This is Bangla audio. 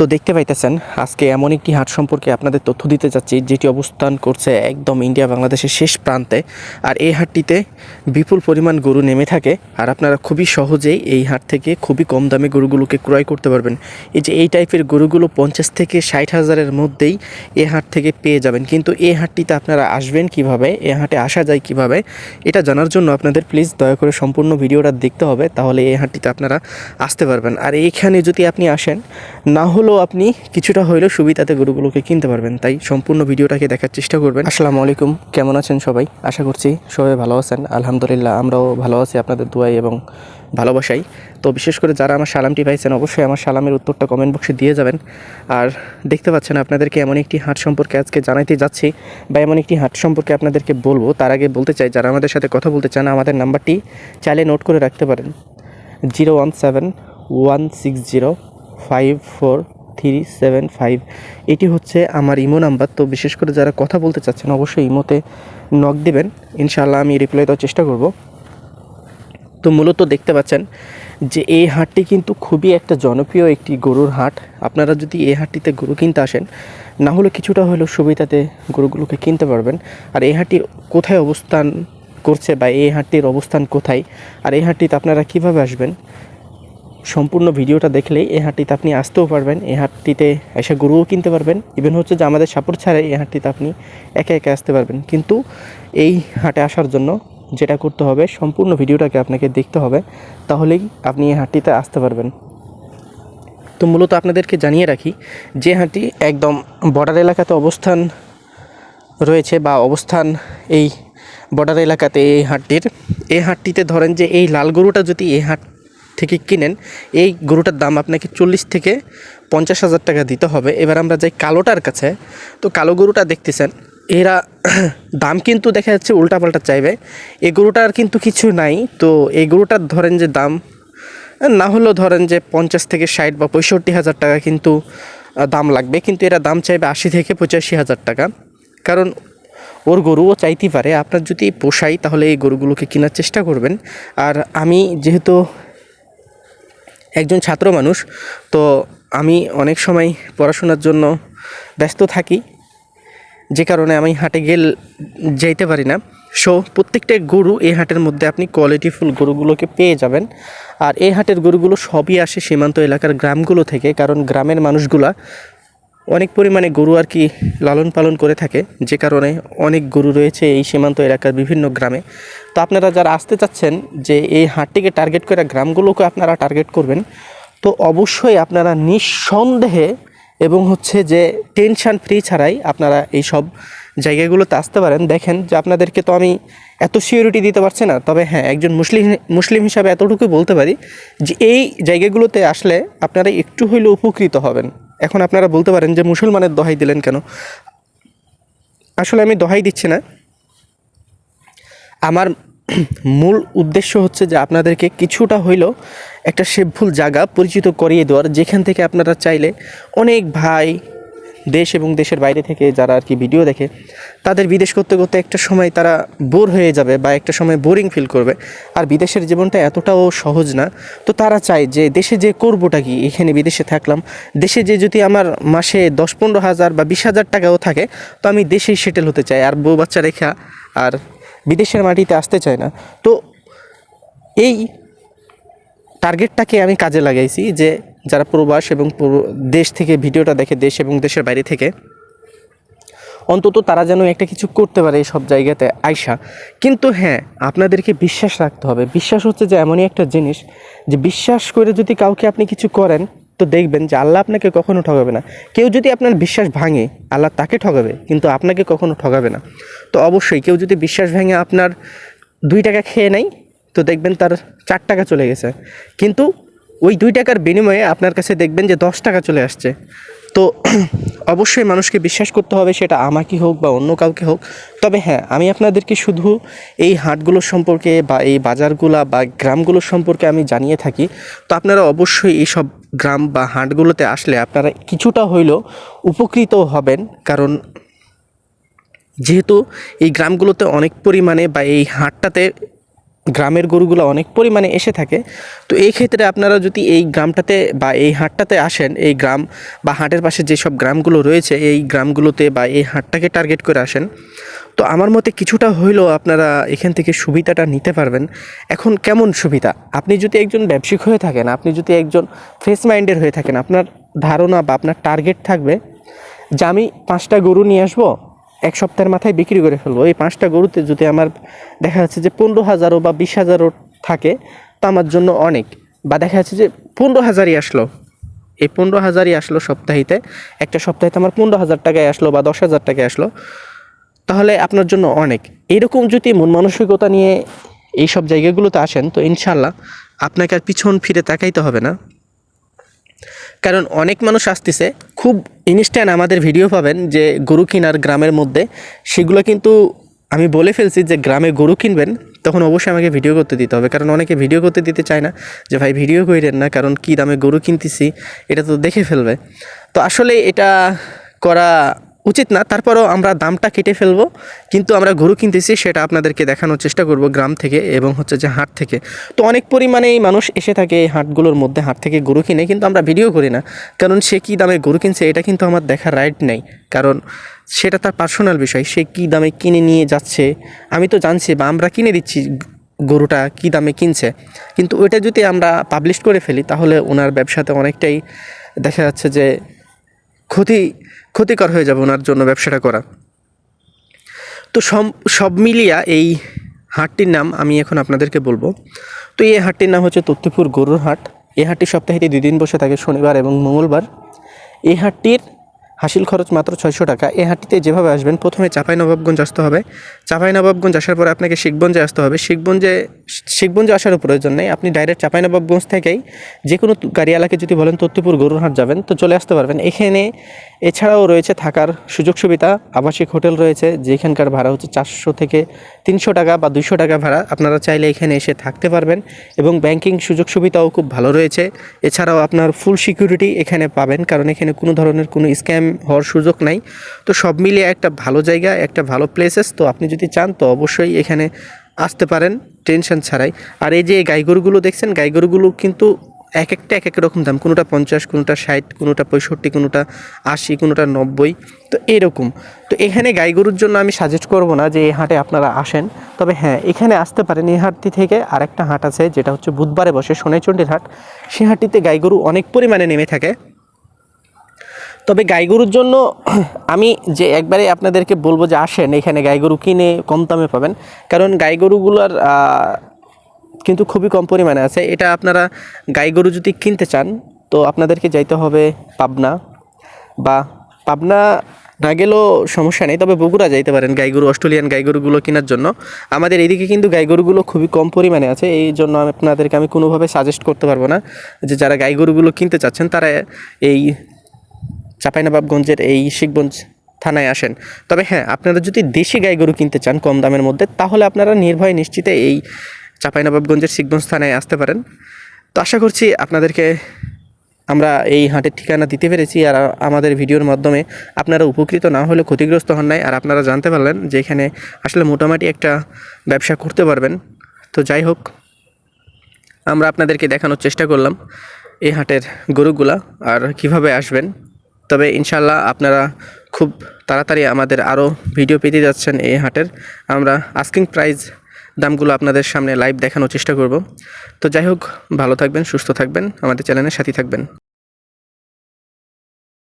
তো দেখতে পাইতেছেন, আজকে এমন একটি হাট সম্পর্কে আপনাদের তথ্য দিতে যাচ্ছি, যেটি অবস্থান করছে একদম ইন্ডিয়া বাংলাদেশের শেষ প্রান্তে। আর এই হাটটিতে বিপুল পরিমাণ গরু নেমে থাকে, আর আপনারা খুবই সহজেই এই হাট থেকে খুবই কম দামে গরুগুলোকে ক্রয় করতে পারবেন। এই যে এই টাইপের গরুগুলো পঞ্চাশ থেকে ষাট হাজারের মধ্যেই এ হাট থেকে পেয়ে যাবেন। কিন্তু এই হাটটিতে আপনারা আসবেন কীভাবে, এ হাটে আসা যায় কীভাবে, এটা জানার জন্য আপনাদের প্লিজ দয়া করে সম্পূর্ণ ভিডিওটা দেখতে হবে, তাহলে এই হাটটিতে আপনারা আসতে পারবেন। আর এইখানে যদি আপনি আসেন, না হলেও আপনি কিছুটা হলেও সুবিধাতে গরুগুলোকে কিনতে পারবেন, তাই সম্পূর্ণ ভিডিওটাকে দেখার চেষ্টা করবেন। আসসালামু আলাইকুম, কেমন আছেন সবাই? আশা করছি সবাই ভালো আছেন। আলহামদুলিল্লাহ, আমরাও ভালো আছি আপনাদের দোয়াই এবং ভালোবাসাই তো বিশেষ করে যারা আমার সালামটি পাইছেন অবশ্যই আমার সালামের উত্তরটা কমেন্ট বক্সে দিয়ে যাবেন। আর দেখতে পাচ্ছেন আপনাদেরকে এমন একটি হাট সম্পর্কে আজকে জানাইতে যাচ্ছি বা এমন একটি হাট সম্পর্কে আপনাদেরকে বলব। তার আগে বলতে চাই, যারা আমাদের সাথে কথা বলতে চান, আমাদের নাম্বারটি চাইলে নোট করে রাখতে পারেন। Zero one seven one six zero five four three seven five. এটি হচ্ছে আমার ইমো নাম্বার, তো বিশেষ করে যারা কথা বলতে চাচ্ছেন অবশ্যই ইমোতে নক দেবেন। ইনশাআল্লাহ আমি রিপ্লাই দেওয়ার চেষ্টা করব। তো মূলত দেখতে পাচ্ছেন যে এই হাটটি কিন্তু খুবই একটা জনপ্রিয় একটি গরুর হাট। আপনারা যদি এই হাটটিতে গরু কিনতে আসেন, না হলে কিছুটা হলেও সুবিধাতে গরুগুলোকে কিনতে পারবেন। আর এই হাটটি কোথায় অবস্থান করছে বা এই হাটটির অবস্থান কোথায়, আর এই হাটটিতে আপনারা কীভাবে আসবেন সম্পূর্ণ ভিডিওটা দেখলেই এই হাটটিতে আপনি আসতেও পারবেন। এই হাটটিতে এসে গরুও কিনতে পারবেন। ইভেন হচ্ছে যে আমাদের সাপোর্ট ছাড়াই এই হাটটিতে আপনি একা একা আসতে পারবেন। কিন্তু এই হাটে আসার জন্য যেটা করতে হবে, সম্পূর্ণ ভিডিওটাকে আপনাকে দেখতে হবে, তাহলেই আপনি এই হাটটিতে আসতে পারবেন। তো মূলত আপনাদেরকে জানিয়ে রাখি যে হাটটি একদম বর্ডার এলাকাতে অবস্থান রয়েছে বা অবস্থান এই বর্ডার এলাকাতে এই হাটটির। এই হাটটিতে ধরেন যে এই লাল গরুটা যদি এই হাট থেকে কিনেন, এই গরুটার দাম আপনাকে চল্লিশ থেকে পঞ্চাশ হাজার টাকা দিতে হবে। এবার আমরা যাই কালোটার কাছে। তো কালো গরুটা দেখতেছেন, এরা দাম কিন্তু দেখা যাচ্ছে উল্টাপাল্টা চাইবে। এই গরুটার কিন্তু কিছু নাই। তো এই গরুটার ধরেন যে দাম, না হলেও ধরেন যে পঞ্চাশ থেকে ষাট বা পঁয়ষট্টি হাজার টাকা কিন্তু দাম লাগবে। কিন্তু এরা দাম চাইবে আশি থেকে পঁচাশি হাজার টাকা। কারণ ওর গরুও চাইতে পারে। আপনার যদি পোষাই তাহলে এই গরুগুলোকে কেনার চেষ্টা করবেন। আর আমি যেহেতু একজন ছাত্র মানুষ, তো আমি অনেক সময় পড়াশোনার জন্য ব্যস্ত থাকি। যে কারণে আমি হাটে গেল, যাইতে পারি না। সো প্রত্যেকটা গরু এই হাটের মধ্যে আপনি কোয়ালিটিফুল গরুগুলোকে পেয়ে যাবেন। আর এই হাটের গরুগুলো সবই আসে সীমান্ত এলাকার গ্রামগুলো থেকে, কারণ গ্রামের মানুষগুলা অনেক পরিমাণে গরু আর কি লালন পালন করে থাকে, যে কারণে অনেক গরু রয়েছে এই সীমান্ত এলাকার বিভিন্ন গ্রামে। তো আপনারা যারা আসতে চাচ্ছেন যে এই হাটটিকে টার্গেট করে গ্রামগুলোকে আপনারা টার্গেট করবেন, তো অবশ্যই আপনারা নিঃসন্দেহে এবং হচ্ছে যে টেনশন ফ্রি ছাড়াই আপনারা এই সব জায়গাগুলোতে আসতে পারেন। দেখেন যে আপনাদেরকে তো আমি এত সিওরিটি দিতে পারছি না, তবে হ্যাঁ একজন মুসলিম মুসলিম হিসাবে এতটুকুই বলতে পারি যে এই জায়গাগুলোতে আসলে আপনারা একটু হইলেও উপকৃত হবেন। এখন আপনারা বলতে পারেন যে মুসলমানের দহাই দিলেন কেন? আসলে আমি দহাই দিচ্ছি না। আমার মূল উদ্দেশ্য হচ্ছে যে আপনাদেরকে কিছুটা হইলেও একটা সেভুল জায়গা পরিচিত করিয়ে দেওয়ার, যেখান থেকে আপনারা চাইলে অনেক ভাই দেশ এবং দেশের বাইরে থেকে যারা আর কি ভিডিও দেখে, তাদের বিদেশ করতে করতে একটা সময় তারা বোর হয়ে যাবে বা একটা সময় বোরিং ফিল করবে। আর বিদেশের জীবনটা এতটাও সহজ না। তো তারা চায় যে দেশে যে করবোটা কি? এখানে বিদেশে থাকলাম। দেশে যে যদি আমার মাসে দশ পনেরো হাজার বা বিশ হাজার টাকাও থাকে, তো আমি দেশেই সেটেল হতে চাই। আর বউ বাচ্চা রেখা আর বিদেশের মাটিতে আসতে চায় না। তো এই টার্গেটটাকে আমি কাজে লাগাইছি যে যারা প্রবাস এবং দেশ থেকে ভিডিওটা দেখে, দেশ এবং দেশের বাইরে থেকে, অন্তত তারা যেন একটা কিছু করতে পারে এই সব জায়গাতে আয়সা কিন্তু হ্যাঁ আপনাদেরকে বিশ্বাস রাখতে হবে। বিশ্বাস হচ্ছে যে এমনই একটা জিনিস যে বিশ্বাস করে যদি কাউকে আপনি কিছু করেন, তো দেখবেন যে আল্লাহ আপনাকে কখনো ঠকাবে না। কেউ যদি আপনার বিশ্বাস ভাঙে, আল্লাহ তাকে ঠকাবে কিন্তু আপনাকে কখনো ঠকাবে না। তো অবশ্যই কেউ যদি বিশ্বাস ভেঙে আপনার দুই টাকা খেয়ে নেয়, তো দেখবেন তার চার টাকা চলে গেছে। কিন্তু ওই দুই টাকার বিনিময়ে আপনার কাছে দেখবেন যে দশ টাকা চলে আসছে। তো অবশ্যই মানুষকে বিশ্বাস করতে হবে সেটা আমাকে হোক বা অন্য কাউকে হোক। তবে হ্যাঁ আমি আপনাদেরকে শুধু এই হাটগুলোর সম্পর্কে বা এই বাজারগুলা বা গ্রামগুলোর সম্পর্কে আমি জানিয়ে থাকি। তো আপনারা অবশ্যই এই সব গ্রাম বা হাটগুলোতে আসলে আপনারা কিছুটা হইলেও উপকৃত হবেন। কারণ যেহেতু এই গ্রামগুলোতে অনেক পরিমাণে বা এই হাটটাতে গ্রামের গরুগুলো অনেক পরিমাণে এসে থাকে। তো এই ক্ষেত্রে আপনারা যদি এই গ্রামটাতে বা এই হাটটাতে আসেন, এই গ্রাম বা হাটের পাশে যেসব গ্রামগুলো রয়েছে, এই গ্রামগুলোতে বা এই হাটটাকে টার্গেট করে আসেন, তো আমার মতে কিছুটা হইলেও আপনারা এখান থেকে সুবিধাটা নিতে পারবেন। এখন কেমন সুবিধা? আপনি যদি একজন ব্যবসায়িক হয়ে থাকেন, আপনি যদি একজন ফ্রেশ মাইন্ডের হয়ে থাকেন, আপনার ধারণা বা আপনার টার্গেট থাকবে যে আমি পাঁচটা গরু নিয়ে আসব এক সপ্তাহের মাথায় বিক্রি করে ফেলব। এই পাঁচটা গরুতে যদি আমার দেখা যাচ্ছে যে পনেরো হাজারও বা বিশ হাজারও থাকে, তা আমার জন্য অনেক। বা দেখা যাচ্ছে যে পনেরো হাজারই আসলো। এই পনেরো হাজারই আসলো সপ্তাহিতে। একটা সপ্তাহে আমার পনেরো হাজার টাকায় আসলো বা দশ হাজার টাকায় আসলো। তাহলে আপনার জন্য অনেক। এরকম যদি মন মানসিকতা নিয়ে এই সব জায়গাগুলোতে আসেন, তো ইনশাল্লাহ আপনাকে আর পিছন ফিরে তাকাইতে হবে না। কারণ অনেক মানুষ আসতেছে, খুব ইনস্ট্যান্ট আমাদের ভিডিও পাবেন যে গরু কিনার গ্রামের মধ্যে। সেগুলো কিন্তু আমি বলে ফেলছি যে গ্রামে গরু কিনবেন, তখন অবশ্যই আমাকে ভিডিও করতে দিতে হবে। কারণ অনেকে ভিডিও করতে দিতে চায় না যে, ভাই ভিডিও করেন না, কারণ কী দামে গরু কিনতেছি? এটা তো দেখে ফেলবে। তো আসলে এটা করা উচিত না, তারপরও আমরা দামটা কেটে ফেলব। কিন্তু আমরা গরু কিনতেছি, সেটা আপনাদেরকে দেখানোর চেষ্টা করব গ্রাম থেকে এবং হচ্ছে যে হাট থেকে। তো অনেক পরিমাণেই মানুষ এসে থাকে এই হাটগুলোর মধ্যে, হাট থেকে গরু কিনে, কিন্তু আমরা ভিডিও করি না। কারণ সে কী দামে গরু কিনছে, এটা কিন্তু আমার দেখার রাইট নেই। কারণ সেটা তার পার্সোনাল বিষয়, সে কী দামে কিনে নিয়ে যাচ্ছে। আমি তো জানছি বা আমরা কিনে দিচ্ছি গরুটা কী দামে কিনছে। কিন্তু ওইটা যদি আমরা পাবলিশ করে ফেলি, তাহলে ওনার ব্যবসাতে অনেকটাই দেখা যাচ্ছে যে ক্ষতি ক্ষতিকর হয়ে যাবে ওনার জন্য ব্যবসাটা করা। তো সব সব মিলিয়া এই হাটটির নাম আমি এখন আপনাদেরকে বলব। তো এই হাটটির নাম হচ্ছে তথ্যপুর গরুর হাট। এই হাটটি সপ্তাহে দুই দিন বসে থাকে শনিবার এবং মঙ্গলবার। এই হাটটির হাসিল খরচ মাত্র ছয়শো টাকা। এই হাটটিতে যেভাবে আসবেন, প্রথমে চাপাই নবাবগঞ্জ আসতে হবে। চাপাই নবাবগঞ্জ আসার পরে আপনাকে শিখগঞ্জে আসতে হবে। শিখগঞ্জে শিখগঞ্জে আসারও প্রয়োজন নেই। আপনি ডাইরেক্ট চাপাই নবাবগঞ্জ থেকেই যে কোনো গাড়িওয়ালাকে যদি বলেন তত্ত্বপুর গরুরহাট যাবেন, তো চলে আসতে পারবেন। এখানে এছাড়াও রয়েছে থাকার সুযোগ সুবিধা। আবাসিক হোটেল রয়েছে, যেখানকার ভাড়া হচ্ছে চারশো থেকে তিনশো টাকা বা দুইশো টাকা ভাড়া। আপনারা চাইলে এখানে এসে থাকতে পারবেন এবং ব্যাংকিং সুযোগ সুবিধাও খুব ভালো রয়েছে। এছাড়াও আপনার ফুল সিকিউরিটি এখানে পাবেন, কারণ এখানে কোনো ধরনের কোনো স্ক্যাম হওয়ার সুযোগ নাই। তো সব মিলিয়ে একটা ভালো জায়গা, একটা ভালো প্লেসেস তো আপনি যদি চান, তো অবশ্যই এখানে আসতে পারেন টেনশন ছাড়াই। আর এই যে গাইগরুগুলো দেখছেন, গাইগরুগুলো কিন্তু এক একটা, এক এক রকম দাম। কোনোটা পঞ্চাশ, কোনোটা ষাট, কোনোটা পঁয়ষট্টি, কোনোটা আশি, কোনোটা নব্বই, তো এরকম। তো এখানে গাই গরুর জন্য আমি সাজেস্ট করব না যে এই হাটে আপনারা আসেন। তবে হ্যাঁ এখানে আসতে পারেন। এই হাটটি থেকে আরেকটা হাট আছে, যেটা হচ্ছে বুধবারে বসে সোনাইচণ্ডীর হাট। সেই হাটটিতে গাই গরু অনেক পরিমাণে নেমে থাকে। তবে গাই গরুর জন্য আমি যে একবারে আপনাদেরকে বলব যে আসেন, এখানে গাই গরু কিনে কম দামে পাবেন। কারণ গাই গরুগুলোর কিন্তু খুবই কম পরিমাণে আছে। এটা আপনারা গাই গরু যদি কিনতে চান, তো আপনাদেরকে যাইতে হবে পাবনা বা পাবনা না গেলেও সমস্যা নেই। তবে বগুড়া যাইতে পারেন গাই গরু অস্ট্রেলিয়ান গাই গরুগুলো কেনার জন্য। আমাদের এদিকে কিন্তু গাই গরুগুলো খুবই কম পরিমাণে আছে। এই জন্য আপনাদেরকে আমি কোনোভাবে সাজেস্ট করতে পারব না যে যারা গাই গরুগুলো কিনতে চাচ্ছেন, তারা এই চাঁপাইনবাবগঞ্জের এই শিখগঞ্জ থানায় আসেন। তবে হ্যাঁ আপনারা যদি দেশি গাই গরু কিনতে চান কম দামের মধ্যে, তাহলে আপনারা নির্ভয় নিশ্চিতে এই চাঁপাইনবাবগঞ্জের শিখগঞ্জ থানায় আসতে পারেন। তো আশা করছি আপনাদেরকে আমরা এই হাটের ঠিকানা দিতে পেরেছি আর আমাদের ভিডিওর মাধ্যমে আপনারা উপকৃত না হলে ক্ষতিগ্রস্ত হন নাই। আর আপনারা জানতে পারলেন যে এখানে আসলে মোটামুটি একটা ব্যবসা করতে পারবেন। তো যাই হোক, আমরা আপনাদেরকে দেখানোর চেষ্টা করলাম এই হাটের গরুগুলা আর কীভাবে আসবেন। তবে ইনশাল্লাহ আপনারা খুব তাড়াতাড়ি আমাদের আরও ভিডিও পেতে যাচ্ছেন এই হাটের। আমরা আস্কিং প্রাইস দামগুলো আপনাদের সামনে লাইভ দেখানোর চেষ্টা করব। তো যাই হোক, ভালো থাকবেন, সুস্থ থাকবেন, আমাদের চ্যানেলের সাথে থাকবেন।